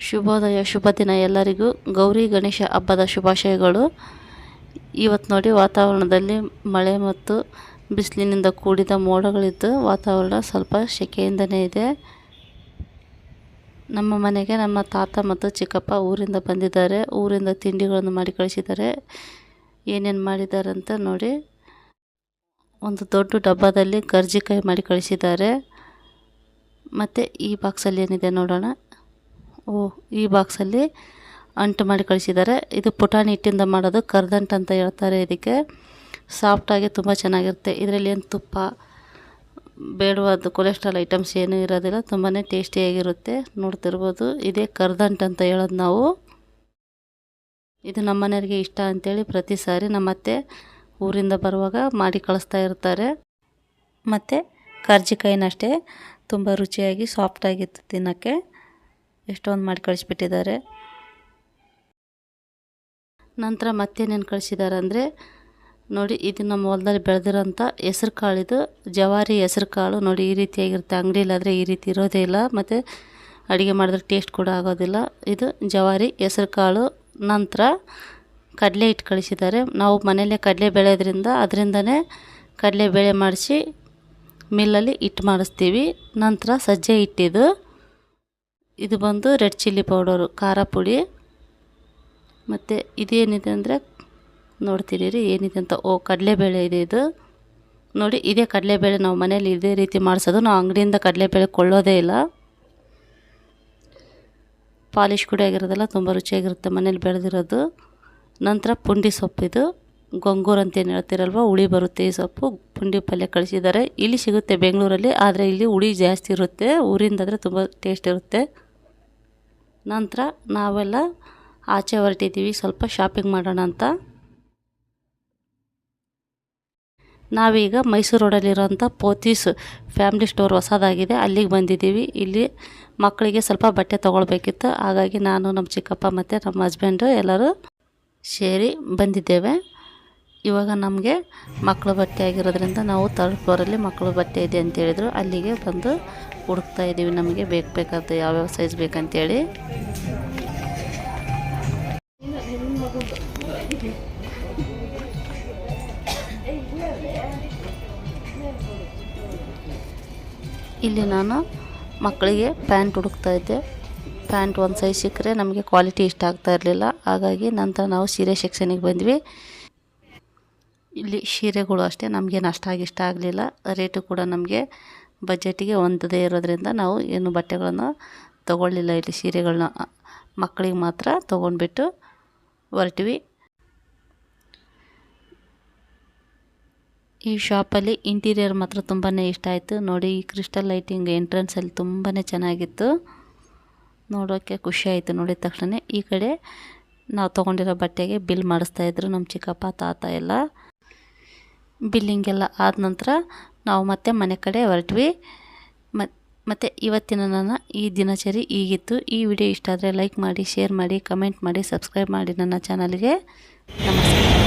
ಶುಭೋದಯ, ಶುಭ ದಿನ ಎಲ್ಲರಿಗೂ. ಗೌರಿ ಗಣೇಶ ಹಬ್ಬದ ಶುಭಾಶಯಗಳು. ಇವತ್ತು ನೋಡಿ ವಾತಾವರಣದಲ್ಲಿ ಮಳೆ ಮತ್ತು ಬಿಸಿಲಿನಿಂದ ಕೂಡಿದ ಮೋಡಗಳಿದ್ದು ವಾತಾವರಣ ಸ್ವಲ್ಪ ಸೆಕೆಯಿಂದನೇ ಇದೆ. ನಮ್ಮ ಮನೆಗೆ ನಮ್ಮ ತಾತ ಮತ್ತು ಚಿಕ್ಕಪ್ಪ ಊರಿಂದ ಬಂದಿದ್ದಾರೆ. ಊರಿಂದ ತಿಂಡಿಗಳನ್ನು ಮಾಡಿ ಕಳಿಸಿದ್ದಾರೆ. ಏನೇನು ಮಾಡಿದ್ದಾರೆ ಅಂತ ನೋಡಿ. ಒಂದು ದೊಡ್ಡ ಡಬ್ಬದಲ್ಲಿ ಕರ್ಜಿಕಾಯಿ ಮಾಡಿ ಕಳಿಸಿದ್ದಾರೆ. ಮತ್ತು ಈ ಬಾಕ್ಸಲ್ಲಿ ಏನಿದೆ ನೋಡೋಣ. ಓ, ಈ ಬಾಕ್ಸಲ್ಲಿ ಅಂಟು ಮಾಡಿ ಕಳಿಸಿದ್ದಾರೆ. ಇದು ಪುಟಾಣಿ ಹಿಟ್ಟಿಂದ ಮಾಡೋದು ಕರ್ದಂಟು ಅಂತ ಹೇಳ್ತಾರೆ ಇದಕ್ಕೆ. ಸಾಫ್ಟಾಗಿ ತುಂಬ ಚೆನ್ನಾಗಿರುತ್ತೆ. ಇದರಲ್ಲಿ ಏನು ತುಪ್ಪ, ಬೇಡವಾದ ಕೊಲೆಸ್ಟ್ರಾಲ್ ಐಟಮ್ಸ್ ಏನೂ ಇರೋದಿಲ್ಲ. ತುಂಬಾ ಟೇಸ್ಟಿಯಾಗಿರುತ್ತೆ ನೋಡ್ತಿರ್ಬೋದು. ಇದೇ ಕರ್ದಂಟು ಅಂತ ಹೇಳೋದು ನಾವು. ಇದು ನಮ್ಮ ಮನೆಯವರಿಗೆ ಇಷ್ಟ ಅಂಥೇಳಿ ಪ್ರತಿ ಸಾರಿ ನಮ್ಮ ಅತ್ತೆ ಊರಿಂದ ಬರುವಾಗ ಮಾಡಿ ಕಳಿಸ್ತಾ ಇರ್ತಾರೆ. ಮತ್ತು ಕರ್ಜಿಕಾಯಿನಷ್ಟೇ. ತುಂಬ ರುಚಿಯಾಗಿ ಸಾಫ್ಟಾಗಿತ್ತು ತಿನ್ನೋಕ್ಕೆ. ಎಷ್ಟೊಂದು ಮಾಡಿ ಕಳಿಸ್ಬಿಟ್ಟಿದ್ದಾರೆ. ನಂತರ ಮತ್ತೇನೇನು ಕಳಿಸಿದ್ದಾರೆ ಅಂದರೆ, ನೋಡಿ, ಇದು ನಮ್ಮ ಹೊಲದಲ್ಲಿ ಬೆಳೆದಿರೋಂಥ ಹೆಸ್ರು ಕಾಳಿದು ಜವಾರಿ ಹೆಸ್ರು ಕಾಳು, ನೋಡಿ, ಈ ರೀತಿಯಾಗಿರುತ್ತೆ ಅಂಗಡಿಯಲ್ಲಾದರೆ ಈ ರೀತಿ ಇರೋದೇ ಇಲ್ಲ. ಮತ್ತು ಅಡುಗೆ ಮಾಡಿದ್ರೆ ಟೇಸ್ಟ್ ಕೂಡ ಆಗೋದಿಲ್ಲ. ಇದು ಜವಾರಿ ಹೆಸ್ರು ಕಾಳು. ನಂತರ ಕಡಲೆ ಹಿಟ್ಟು ಕಳಿಸಿದ್ದಾರೆ. ನಾವು ಮನೆಯಲ್ಲೇ ಕಡಲೆ ಬೆಳೆಯೋದ್ರಿಂದ ಅದರಿಂದನೇ ಕಡಲೆ ಬೇಳೆ ಮಾಡಿಸಿ, ಮಿಲ್ಲಲ್ಲಿ ಹಿಟ್ಟು ಮಾಡಿಸ್ತೀವಿ. ನಂತರ ಸಜ್ಜೆ ಹಿಟ್ಟಿದು. ಇದು ಬಂದು ರೆಡ್ ಚಿಲ್ಲಿ ಪೌಡರು, ಖಾರ ಪುಡಿ. ಮತ್ತು ಇದೇನಿದೆ ಅಂದರೆ ನೋಡ್ತೀರಿ ರೀ ಏನಿದೆ ಅಂತ? ಓ, ಕಡಲೆಬೇಳೆ ಇದೆ ಇದು. ನೋಡಿ, ಇದೇ ಕಡಲೆಬೇಳೆ ನಾವು ಮನೇಲಿ ಇದೇ ರೀತಿ ಮಾಡಿಸೋದು. ನಾವು ಅಂಗಡಿಯಿಂದ ಕಡಲೆಬೇಳೆ ಕೊಳ್ಳೋದೇ ಇಲ್ಲ. ಪಾಲಿಶ್ ಕೂಡ ಆಗಿರೋದಲ್ಲ, ತುಂಬ ರುಚಿಯಾಗಿರುತ್ತೆ ಮನೇಲಿ ಬೆಳೆದಿರೋದು. ನಂತರ ಪುಂಡಿ ಸೊಪ್ಪಿದು ಗೊಂಗೂರು ಅಂತ ಏನು ಹೇಳ್ತೀರಲ್ವ, ಹುಳಿ ಬರುತ್ತೆ ಈ ಸೊಪ್ಪು. ಪುಂಡಿ ಪಲ್ಯ ಕಳಿಸಿದ್ದಾರೆ. ಇಲ್ಲಿ ಸಿಗುತ್ತೆ ಬೆಂಗಳೂರಲ್ಲಿ, ಆದರೆ ಇಲ್ಲಿ ಹುಳಿ ಜಾಸ್ತಿ ಇರುತ್ತೆ. ಊರಿಂದಾದರೆ ತುಂಬ ಟೇಸ್ಟ್ ಇರುತ್ತೆ. ನಂತರ ನಾವೆಲ್ಲ ಆಚೆ ಹೊರಟಿದ್ದೀವಿ. ಸ್ವಲ್ಪ ಶಾಪಿಂಗ್ ಮಾಡೋಣ ಅಂತ. ನಾವೀಗ ಮೈಸೂರು ರೋಡಲ್ಲಿರೋಂಥ ಪೋತೀಸ್ ಫ್ಯಾಮಿಲಿ ಸ್ಟೋರ್ ಹೊಸದಾಗಿದೆ. ಅಲ್ಲಿಗೆ ಬಂದಿದ್ದೀವಿ. ಇಲ್ಲಿ ಮಕ್ಕಳಿಗೆ ಸ್ವಲ್ಪ ಬಟ್ಟೆ ತೊಗೊಳ್ಬೇಕಿತ್ತು. ಹಾಗಾಗಿ ನಾನು ನಮ್ಮ ಚಿಕ್ಕಪ್ಪ ಮತ್ತು ನಮ್ಮ ಹಸ್ಬೆಂಡು ಎಲ್ಲರೂ ಸೇರಿ ಬಂದಿದ್ದೇವೆ. ಇವಾಗ ನಮಗೆ ಮಕ್ಕಳು ಬಟ್ಟೆ ಆಗಿರೋದ್ರಿಂದ ನಾವು ತರ್ಡ್ ಫ್ಲೋರಲ್ಲಿ ಮಕ್ಕಳು ಬಟ್ಟೆ ಇದೆ ಅಂತ ಹೇಳಿದ್ರು. ಅಲ್ಲಿಗೆ ಬಂದು ಹುಡುಕ್ತಾ ಇದ್ದೀವಿ ನಮಗೆ ಬೇಕು ಬೇಕಾದ ಯಾವ್ಯಾವ ಸೈಜ್ ಬೇಕಂತೇಳಿ. ಇಲ್ಲಿ ನಾನು ಮಕ್ಕಳಿಗೆ ಪ್ಯಾಂಟ್ ಹುಡುಕ್ತಾ ಇದ್ದೆ. ಪ್ಯಾಂಟ್ ಒಂದು ಸೈಜ್ ಸಿಕ್ಕರೆ ನಮಗೆ ಕ್ವಾಲಿಟಿ ಇಷ್ಟ ಆಗ್ತಾ ಇರಲಿಲ್ಲ. ಹಾಗಾಗಿ ನಂತರ ನಾವು ಸೀರೆ ಸೆಕ್ಷನಿಗೆ ಬಂದ್ವಿ. ಇಲ್ಲಿ ಸೀರೆಗಳು ಅಷ್ಟೇ ನಮಗೇನು ಅಷ್ಟಾಗಿ ಇಷ್ಟ ಆಗಲಿಲ್ಲ. ರೇಟು ಕೂಡ ನಮಗೆ ಬಜೆಟಿಗೆ ಹೊಂದದೇ ಇರೋದ್ರಿಂದ ನಾವು ಏನು ಬಟ್ಟೆಗಳನ್ನು ತೊಗೊಳ್ಳಿಲ್ಲ. ಇಲ್ಲಿ ಸೀರೆಗಳನ್ನ ಮಕ್ಕಳಿಗೆ ಮಾತ್ರ ತೊಗೊಂಡ್ಬಿಟ್ಟು ಹೊರಟಿವಿ. ಈ ಶಾಪಲ್ಲಿ ಇಂಟೀರಿಯರ್ ಮಾತ್ರ ತುಂಬಾ ಇಷ್ಟ ಆಯಿತು. ನೋಡಿ, ಈ ಕ್ರಿಸ್ಟಲ್ ಲೈಟಿಂಗ್ ಎಂಟ್ರೆನ್ಸಲ್ಲಿ ತುಂಬಾ ಚೆನ್ನಾಗಿತ್ತು. ನೋಡೋಕ್ಕೆ ಖುಷಿ ಆಯಿತು. ನೋಡಿದ ತಕ್ಷಣ ಈ ಕಡೆ ನಾವು ತೊಗೊಂಡಿರೋ ಬಟ್ಟೆಗೆ ಬಿಲ್ ಮಾಡಿಸ್ತಾಯಿದ್ರು ನಮ್ಮ ಚಿಕ್ಕಪ್ಪ, ತಾತ ಎಲ್ಲ. ಬಿಲ್ಲಿಂಗೆಲ್ಲ ಆದ ನಂತರ ನಾವು ಮತ್ತೆ ಮನೆ ಕಡೆ ಹೊರಟ್ವಿ. ಮತ್ತು ಇವತ್ತಿನ ನನ್ನ ಈ ದಿನಚರಿ ಈಗಿತ್ತು ಈ ವಿಡಿಯೋ ಇಷ್ಟ ಆದರೆ ಲೈಕ್ ಮಾಡಿ ಶೇರ್ ಮಾಡಿ ಕಮೆಂಟ್ ಮಾಡಿ ಸಬ್ಸ್ಕ್ರೈಬ್ ಮಾಡಿ ನನ್ನ ಚಾನಲ್ಗೆ ನಮಸ್ಕಾರ.